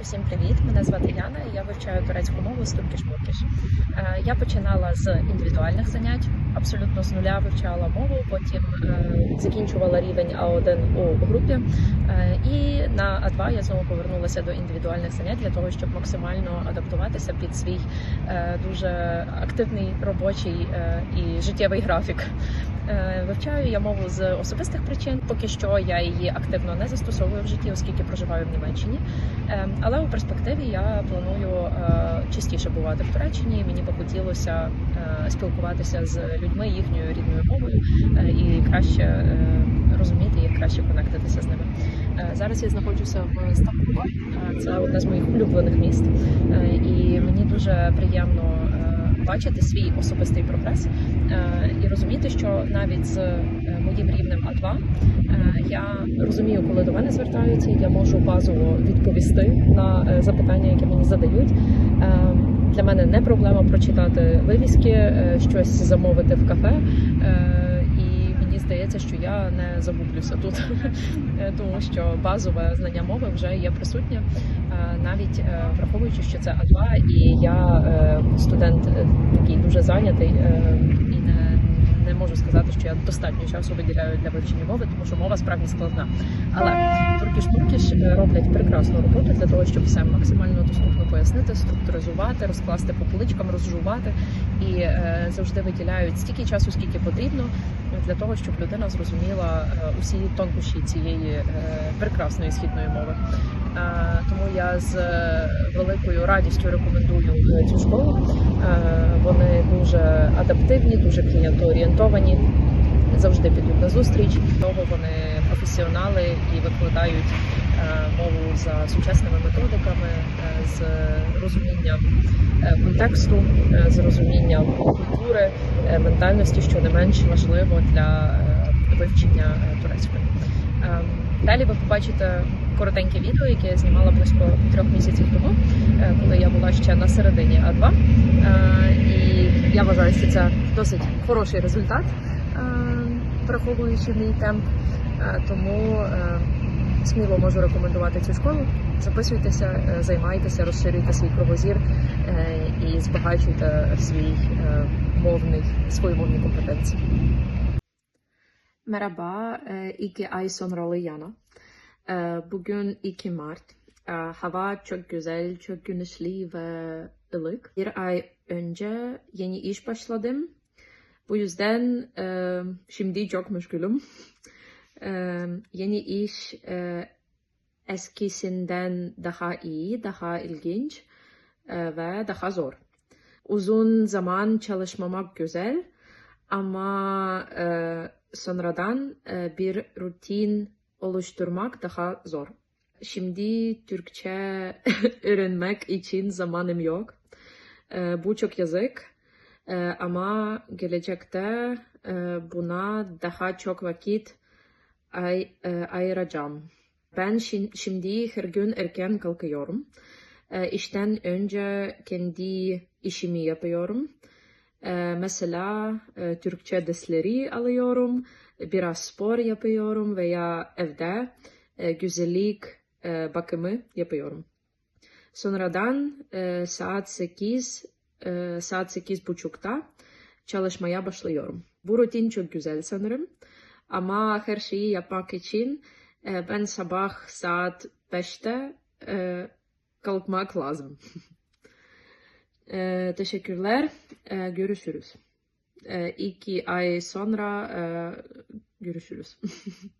Усім привіт! Мене звати Яна. і Я вивчаю турецьку мову з туркіш муркіш Е, Я починала з індивідуальних занять, абсолютно з нуля вивчала мову. Потім е, закінчувала рівень А1 у групі. Е, І на А2 я знову повернулася до індивідуальних занять для того, щоб максимально адаптуватися під свій дуже активний робочий і життєвий графік. Е, Вивчаю я мову з особистих причин. Поки що я її активно не застосовую в житті, оскільки проживаю в Німеччині. Е, Але у перспективі я планую е, частіше бувати в Туреччині. Мені би хотілося спілкуватися з людьми їхньою рідною мовою і краще розуміти їх, краще конектитися з ними. Зараз я знаходжуся в Стамбулі. Це одне з моїх улюблених міст, і мені дуже приємно бачити свій особистий прогрес і розуміти, що навіть з е, моїм рівнем А2 Е, Я розумію, коли до мене звертаються, я можу базово відповісти на е, запитання, які мені задають. Е, Для мене не проблема прочитати вивіски, е, щось замовити в кафе. Е, І мені здається, що я не загублюся тут, Е, тому що базове знання мови вже є присутнє, Е, навіть е, враховуючи, що це А2, і я е, студент е, такий дуже зайнятий е, не можу сказати, що я достатньо часу виділяю для вивчення мови, тому що мова справді складна. Але туркіш туркіш роблять прекрасну роботу для того, щоб все максимально доступно пояснити, структуризувати, розкласти по поличкам, розжувати і е, завжди виділяють стільки часу, скільки потрібно, для того, щоб людина зрозуміла е, усі тонкощі цієї е, прекрасної східної мови. Е, Тому я з е, великою радістю рекомендую е, цю школу. Е, Вони дуже адаптивні, дуже клієнтоорієнтовані. Завжди підуть на зустріч. Того вони професіонали і викладають е, мову за сучасними методиками, е, з розумінням е, контексту, з розумінням культури, ментальності, що не менш важливо для вивчення турецької. Ем, Далі ви побачите коротеньке відео, яке я знімала близько трьох місяців тому, е, коли я була ще на середині А2. Е, І я вважаю, що це досить хороший результат, е, враховуючи мій темп. Тому сміло можу рекомендувати цю школу. Записуйтеся, займайтеся, розширюйте свій кругозір е, і збагачуйте свій мовний свої мовні компетенції. Merhaba, e, iki ay sonra Yana. E, Bugün 2 Mart. E, Hava çok güzel, çok güneşli ve ılık. Bir ay önce yeni iş başladım. Bu yüzden e, şimdi çok meşgulüm. E, Yeni iş e, eskisinden daha iyi, daha ilginç e, ve daha zor. Uzun zaman çalışmamak güzel ama sonradan bir rutin oluşturmak daha zor. Şimdi Türkçe öğrenmek için zamanım yok. E, bu çok yazık. E, ama gelecekte e, buna daha çok vakit ay, e, ayıracağım. Ben şi- şimdi her gün erken kalkıyorum. E, işten önce kendi işimi yapıyorum. Mesela e, Türkçe dersleri alıyorum, biraz spor yapıyorum veya evde e, güzellik e, bakımı yapıyorum. Sonradan e, saat 8 e, saat sekiz buçukta çalışmaya başlıyorum. Bu rutin çok güzel sanırım. Ama her şeyi yapmak için e, ben sabah saat 5'te e, kalkmak lazım. e, teşekkürler. E, görüşürüz. E, iki ay sonra e, görüşürüz.